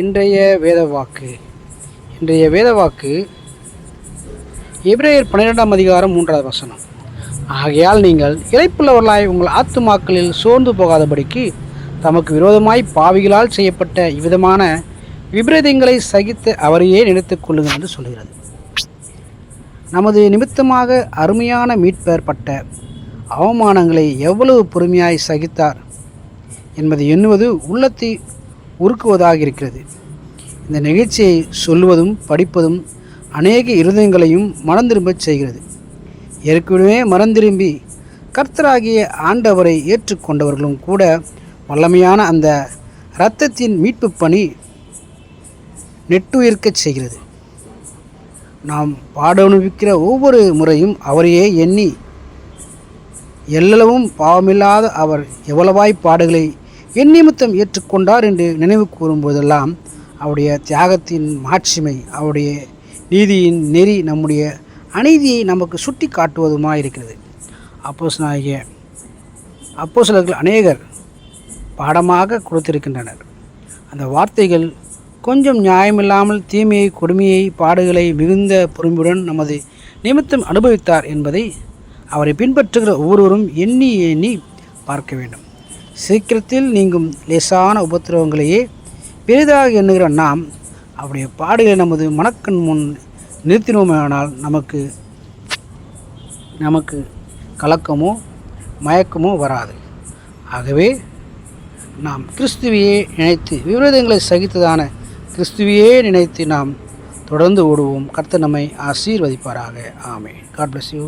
இன்றைய வேதவாக்கு. இன்றைய வேதவாக்கு எப்ரேயர் பன்னிரெண்டாம் அதிகாரம் மூன்றாவது வசனம். ஆகையால் நீங்கள் இழைப்புள்ளவர்களாய் உங்கள் ஆத்துமாக்களில் சோர்ந்து போகாதபடிக்கு தமக்கு விரோதமாய் பாவிகளால் செய்யப்பட்ட இவ்விதமான விபரீதங்களை சகித்து அவரையே நினைத்துக் கொள்ளுங்கள் என்று சொல்கிறது. நமது நிமித்தமாக அருமையான மீட்பேற்பட்ட அவமானங்களை எவ்வளவு பொறுமையாய் சகித்தார் என்பதை எண்ணுவது உள்ளத்தை உருக்குவதாக இருக்கிறது இந்த நிகழ்ச்சியை சொல்லுவதும் படிப்பதும் அநேக இருதயங்களையும் மனந்திரும்பச் செய்கிறது. ஏற்கனவே மறந்திரும்பி கர்த்தராகிய ஆண்டவரை ஏற்றுக்கொண்டவர்களும் கூட வல்லமையான அந்த இரத்தத்தின் மீட்பு பணி நெட்டுயிர்க்கச் செய்கிறது. நாம் பாடனுவிக்கிற ஒவ்வொரு முறையும் அவரையே எண்ணி எல்லளவும் பாவமில்லாத அவர் எவ்வளவாய் பாடுகளை என் நிமித்தம் ஏற்றுக்கொண்டார் என்று நினைவு கூறும்போதெல்லாம் அவருடைய தியாகத்தின் மாட்சிமை அவருடைய நீதியின் நெறி நம்முடைய அநீதியை நமக்கு சுட்டி காட்டுவதுமாக இருக்கிறது அப்போஸ் அப்போ சிலர்கள் அநேகர் பாடமாக கொடுத்திருக்கின்றனர். அந்த வார்த்தைகள் கொஞ்சம் நியாயமில்லாமல் தீமையை கொடுமையை பாடுகளை மிகுந்த பொறுமையுடன் நமது நிமித்தம் அனுபவித்தார் என்பதை அவரை பின்பற்றுகிற ஒவ்வொருவரும் எண்ணி எண்ணி பார்க்க வேண்டும். சீக்கிரத்தில் நீங்கும் லேசான உபத்திரவங்களையே பெரிதாக எண்ணுகிற நாம் அவருடைய பாடுகளை நமது மனக்கண் முன் நிறுத்தினோமானால் நமக்கு நமக்கு கலக்கமோ மயக்கமோ வராது. ஆகவே நாம் கிறிஸ்துவையே நினைத்து விரோதங்களை சகித்ததான கிறிஸ்துவையே நினைத்து நாம் தொடர்ந்து ஓடுவோம். கர்த்த நம்மை ஆசீர்வதிப்பாராக. ஆமே காட் பிளஸ் யூ